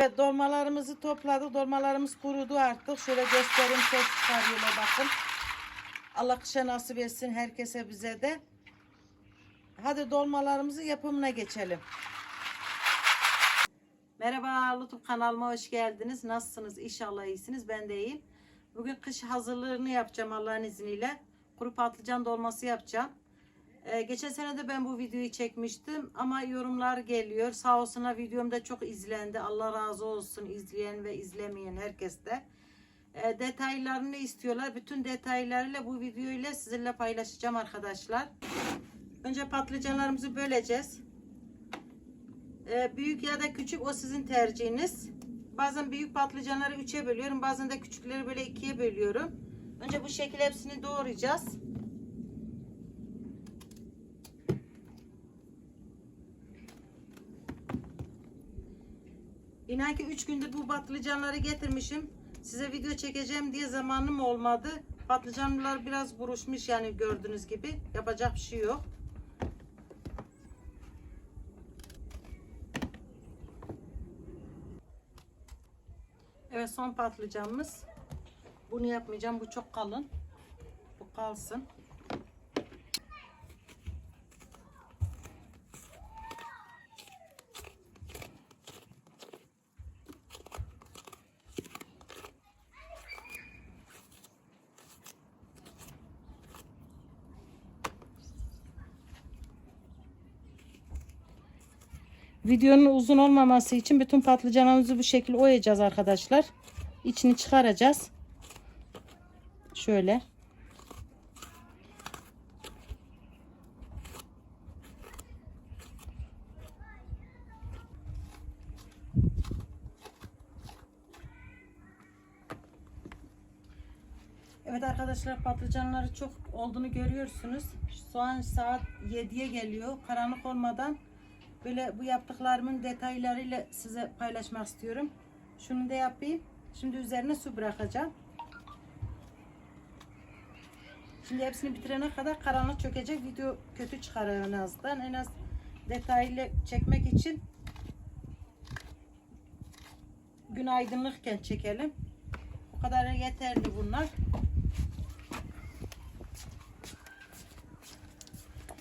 Evet, dolmalarımızı topladık. Dolmalarımız kurudu artık. Şöyle göstereyim ses çıkarıyorlar bakın. Allah kışa nasip etsin herkese bize de. Hadi dolmalarımızın yapımına geçelim. Merhaba YouTube kanalıma hoş geldiniz. Nasılsınız? İnşallah iyisiniz. Ben de iyiyim. Bugün kış hazırlığını yapacağım Allah'ın izniyle. Kuru patlıcan dolması yapacağım. Ee, geçen sene de ben bu videoyu çekmiştim ama yorumlar geliyor. Sağ olsunlar videomda çok izlendi. Allah razı olsun izleyen ve izlemeyen herkeste. Ee, detaylarını istiyorlar. Bütün detaylarıyla bu videoyla sizinle paylaşacağım arkadaşlar. Önce patlıcanlarımızı böleceğiz. Ee, büyük ya da küçük o sizin tercihiniz. Bazen büyük patlıcanları üçe bölüyorum. Bazen de küçükleri böyle ikiye bölüyorum. Önce bu şekilde hepsini doğrayacağız. İnan ki 3 gündür bu patlıcanları getirmişim. Size video çekeceğim diye zamanım olmadı. Patlıcanlar biraz buruşmuş yani gördüğünüz gibi. Yapacak bir şey yok. Evet son patlıcanımız. Bunu yapmayacağım. Bu çok kalın. Bu kalsın. Videonun uzun olmaması için bütün patlıcanımızı bu şekilde oyacağız arkadaşlar. İçini çıkaracağız. Şöyle. Evet arkadaşlar patlıcanları çok olduğunu görüyorsunuz. Şu an saat 7'ye geliyor. Karanlık olmadan böyle bu yaptıklarımın detaylarıyla size paylaşmak istiyorum. Şunu da yapayım. Şimdi üzerine su bırakacağım. Şimdi hepsini bitirene kadar karanlık çökecek. Video kötü çıkar en azından. En az detaylı çekmek için gün aydınlıkken çekelim. Bu kadar yeterli bunlar.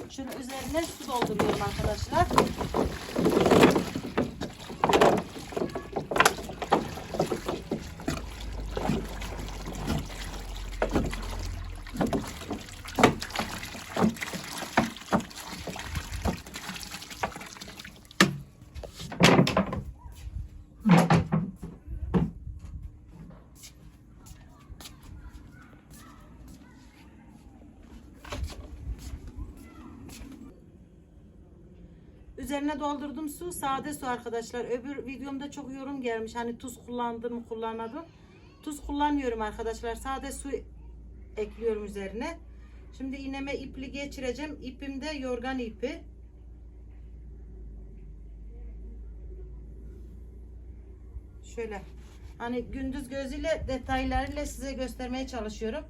Şunun üzerine su dolduruyorum arkadaşlar. Üzerine doldurdum su. Sade su arkadaşlar. Öbür videomda çok yorum gelmiş. Hani tuz kullandım mı kullanmadım. Tuz kullanmıyorum arkadaşlar. Sade su ekliyorum üzerine. Şimdi iğneme ipli geçireceğim. İpim de yorgan ipi. Şöyle. Hani gündüz gözüyle detaylarıyla size göstermeye çalışıyorum.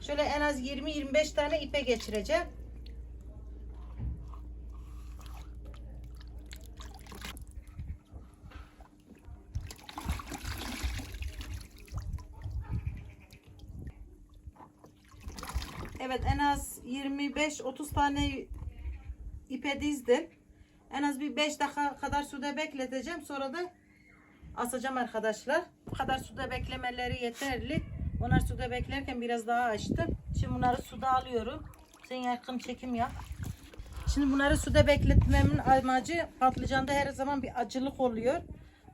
Şöyle en az 20-25 tane ipe geçireceğim. Evet en az 25-30 tane ipe dizdim. En az bir 5 dakika kadar suda bekleteceğim. Sonra da asacağım arkadaşlar. Bu kadar suda beklemeleri yeterli. Onlar suda beklerken biraz daha açtım. Şimdi bunları suda alıyorum. Sen yakın çekim yap. Şimdi bunları suda bekletmemin amacı patlıcanda her zaman bir acılık oluyor.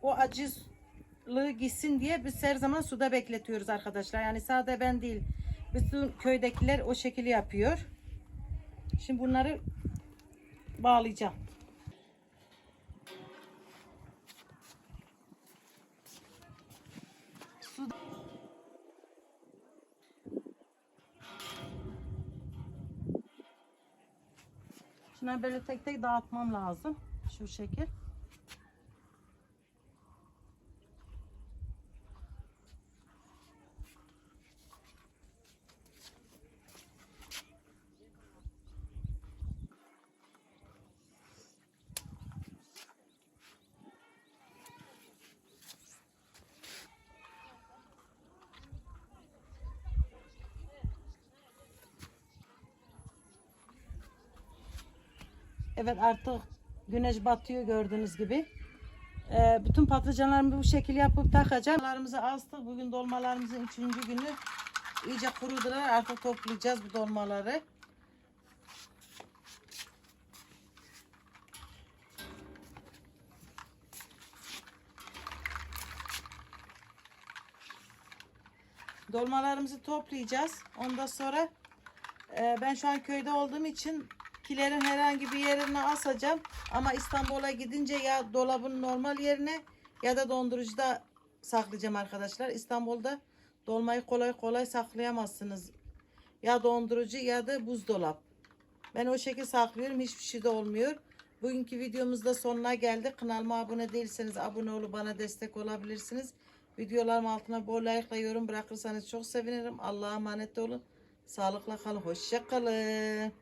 O acılığı gitsin diye biz her zaman suda bekletiyoruz arkadaşlar. Yani sadece ben değil. Bütün köydekiler o şekilde yapıyor. Şimdi bunları bağlayacağım. Şunları böyle tek tek dağıtmam lazım. Şu şekil. Evet artık güneş batıyor gördüğünüz gibi. Ee, bütün patlıcanlarımı bu şekilde yapıp takacağım. Dolmalarımızı astık. Bugün dolmalarımızın üçüncü günü. İyice kurudular. Artık toplayacağız bu dolmaları. Dolmalarımızı toplayacağız. Ondan sonra e, ben şu an köyde olduğum için kilerin herhangi bir yerine asacağım. Ama İstanbul'a gidince ya dolabın normal yerine ya da dondurucuda saklayacağım arkadaşlar. İstanbul'da dolmayı kolay kolay saklayamazsınız. Ya dondurucu ya da buzdolap. Ben o şekilde saklıyorum. Hiçbir şey de olmuyor. Bugünkü videomuzda sonuna geldik. Kanalıma abone değilseniz abone olup bana destek olabilirsiniz. Videolarım altına bol like yorum bırakırsanız çok sevinirim. Allah'a emanet olun. Sağlıkla kalın. Hoşça kalın.